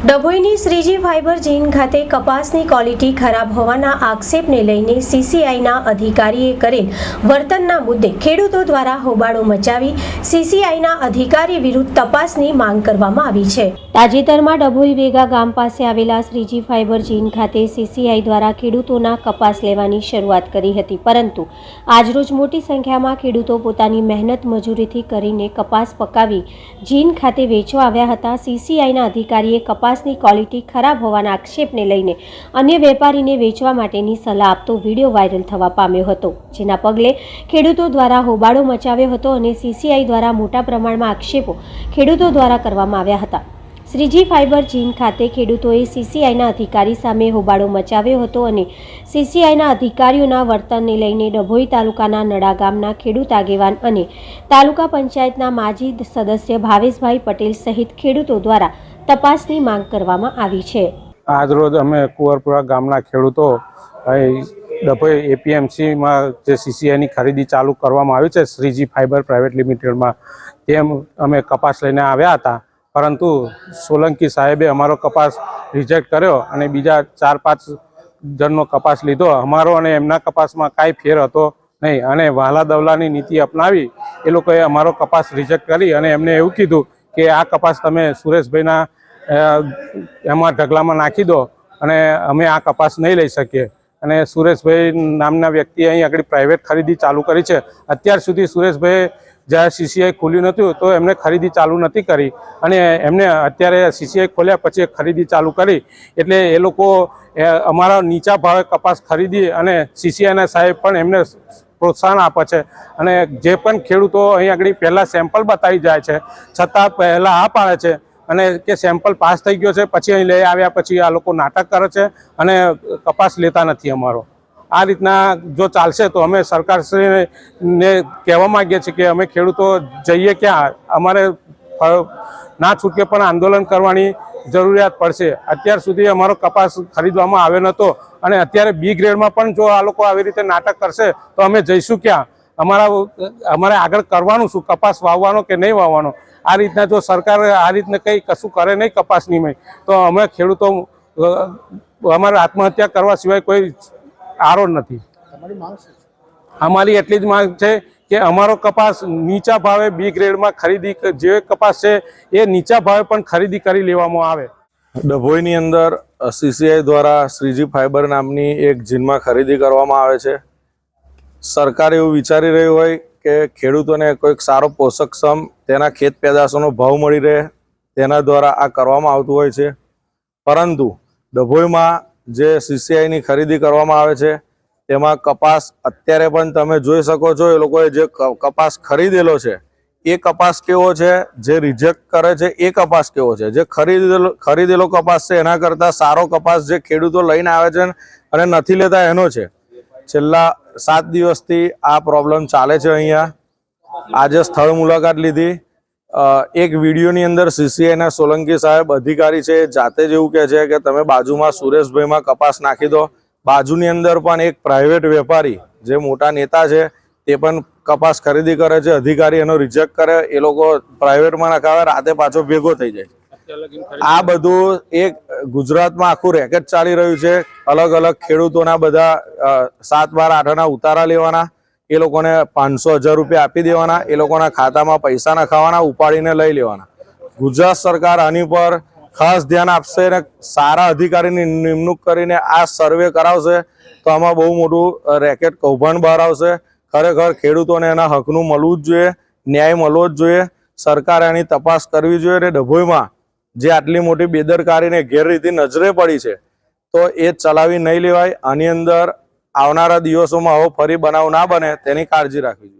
ડભોઈની Shriji fibre જીન ખાતે કપાસની quality ખરાબ હોવાના આક્ષેપને લઈને સીસીઆઈના અધિકારીએ કરેલ વર્તનના મુદ્દે ખેડૂતો દ્વારા હોબાળો મચાવી સીસીઆઈના અધિકારી વિરુદ્ધ તપાસની માંગ કરવામાં આવી છે. તાજેતરમાં ડભોઈ વેગા ગામ પાસે આવેલા શ્રીજી ફાઇબર જીન ખાતે સીસીઆઈ દ્વારા ખેડૂતોના કપાસ લેવાની શરૂઆત કરી હતી, પરંતુ આજરોજ મોટી સંખ્યામાં ખેડૂતો પોતાની મહેનત મજૂરીથી કરીને કપાસ પકાવી જીન ખાતે વેચવા આવ્યા હતા. સીસીઆઈના અધિકારીએ કપાસની ક્વોલિટી ખરાબ હોવાના આક્ષેપને લઈને અન્ય વેપારીને વેચવા માટેની સલાહ આપતો વીડિયો વાયરલ થવા પામ્યો હતો, જેના પગલે ખેડૂતો દ્વારા હોબાળો મચાવ્યો હતો અને સીસીઆઈ દ્વારા મોટા પ્રમાણમાં આક્ષેપો ખેડૂતો દ્વારા કરવામાં આવ્યા હતા. શ્રીજી ફાઇબર જીન ખાતે ખેડૂતોએ સીસીઆઈના અધિકારી સામે હોબાળો મચાવ્યો હતો અને સીસીઆઈના અધિકારીઓના વર્તનને લઈને ડભોઈ તાલુકાના નડા ગામના ખેડૂત આગેવાન અને તાલુકા પંચાયતના માજી સદસ્ય ભાવેશભાઈ પટેલ સહિત ખેડૂતો દ્વારા તપાસની માંગ કરવામાં આવી છે. આજરોજ અમે કુંવરપુરા ગામના ખેડૂતો અહીં ડભોઈ એપીએમસીમાં જે સીસીઆઈની ખરીદી ચાલુ કરવામાં આવી છે, શ્રીજી ફાઇબર પ્રાઇવેટ લિમિટેડમાં. તેમ અમે કપાસ લઈને આવ્યા હતા. પરંતુ સોલંકી સાહેબે અમારો કપાસ રિજેક્ટ કર્યો અને બીજા ચાર પાંચ જણનો કપાસ લીધો. અમારો અને એમના કપાસમાં કાંઈ ફેર હતો નહીં. અને વહાલા દવલાની નીતિ અપનાવી એ લોકોએ અમારો કપાસ રિજેક્ટ કરી અને એમને એવું કીધું કે આ કપાસ તમે સુરેશભાઈના એમાં ઢગલામાં નાખી દો અને અમે આ કપાસ નહીં લઈ શકીએ. અને સુરેશભાઈ નામના વ્યક્તિએ અહીં આગળ પ્રાઇવેટ ખરીદી ચાલુ કરી છે. અત્યાર સુધી સુરેશભાઈ જ્યારે સીસીઆઈ ખુલ્યું નહોતું તો એમને ખરીદી ચાલુ નથી કરી. અને એમને અત્યારે સીસીઆઈ ખોલ્યા પછી ખરીદી ચાલુ કરી. એટલે એ લોકો અમારા નીચા ભાવે કપાસ ખરીદી અને સીસીઆઈના સાહેબ પણ એમને પ્રોત્સાહન આપે છે. અને જે પણ ખેડૂતો અહીં આગળ પહેલાં સેમ્પલ બતાવી જાય છે, છતાં પહેલાં આ પાડે છે અને કે સેમ્પલ પાસ થઈ ગયો છે, પછી અહીં લઈ આવ્યા, પછી આ લોકો નાટક કરે છે અને કપાસ લેતા નથી અમારો. આ રીતના જો ચાલશે તો અમે સરકારશ્રીને કહેવા માંગીએ છીએ કે અમે ખેડૂતો જઈએ ક્યાં? અમારે ના છૂટકે પણ આંદોલન કરવાની જરૂરિયાત પડશે. અત્યાર સુધી અમારો કપાસ ખરીદવામાં આવ્યો નહોતો અને અત્યારે બી ગ્રેડમાં પણ જો આ લોકો આવી રીતે નાટક કરશે તો અમે જઈશું ક્યાં? અમારા અમારે આગળ કરવાનું શું? કપાસ વાવવાનો કે નહીં વાવવાનો? આ રીતના જો સરકાર આ રીતને કંઈ કશું કરે નહીં કપાસની મેં તો અમે ખેડૂતો અમારે આત્મહત્યા કરવા સિવાય કોઈ આરો નથી. અમારી એટલી જ માંગ છે કે અમારો કપાસ નીચા ભાવે બી ગ્રેડમાં ખરીદી જે કપાસ છે, એ નીચા ભાવે પણ ખરીદી કરી લેવામાં આવે. ડભોઈની અંદર સીસીઆઈ દ્વારા શ્રીજી ફાઇબર નામની એક જીનમાં ખરીદી કરવામાં આવે છે. સરકાર એવું વિચારી રહ્યું હોય કે ખેડૂતોને કોઈક સારો પોષકક્ષમ તેના ખેત પેદાશોનો ભાવ મળી રહે, તેના દ્વારા આ કરવામાં આવતું હોય છે. પરંતુ ડભોઈમાં જે સીસીઆઈની ખરીદી કરવામાં આવે છે તેમાં કપાસ અત્યારે પણ તમે જોઈ શકો છો, એ લોકોએ જે કપાસ ખરીદેલો છે, એ કપાસ કેવો છે, જે રિજેક્ટ કરે છે, એ કપાસ કેવો છે? જે ખરીદેલો ખરીદેલો કપાસ છે, એના કરતાં સારો કપાસ જે ખેડૂતો લઈને આવે છે અને નથી લેતા એનો છે. છેલ્લા સાત દિવસથી આ પ્રોબ્લેમ ચાલે છે અહીંયા. આજે સ્થળ મુલાકાત લીધી. એક વિડીયોની અંદર સીસીઆઈના સોલંકી સાહેબ અધિકારી છે, જાતે જ એવું કહે છે કે તમે બાજુમાં સુરેશભાઈમાં કપાસ નાખી દો. બાજુની અંદર પણ એક પ્રાઇવેટ વેપારી જે મોટા નેતા છે, તે પણ કપાસ ખરીદી કરે છે, અધિકારી એનો રિજેક્ટ કરે, એ લોકો પ્રાઇવેટમાં નખાવે, રાતે પાછો ભેગો થઈ જાય આ બધું એક ગુજરાતમાં આખું રેકેટ ચાલી રહ્યું છે, અલગ અલગ ખેડૂતોના બધા સાત બાર આઠના ઉતારા લેવાના, એ લોકોને પાંચસો હજાર રૂપિયા આપી દેવાના, એ લોકોના ખાતામાં પૈસા નખાવાના, ઉપાડીને લઈ લેવાના. ગુજરાત સરકાર આની પર ખાસ ધ્યાન આપશે અને સારા અધિકારીની નિમણૂક કરીને આ સર્વે કરાવશે તો આમાં બહુ મોટું રેકેટ કૌભાંડ બહાર આવશે. ખરેખર ખેડૂતોને એના હકનું મળવું જ જોઈએ, ન્યાય મળવો જ જોઈએ. સરકારે એની તપાસ કરવી જોઈએ અને ડભોઈમાં જે આટલી મોટી બેદરકારીને ગેરરીતિ નજરે પડી છે, તો એ ચલાવી નહીં લેવાય. આની અંદર આવનારા દિવસોમાં આવો ફરી બનાવ ના બને, તેની કાળજી રાખવી જોઈએ.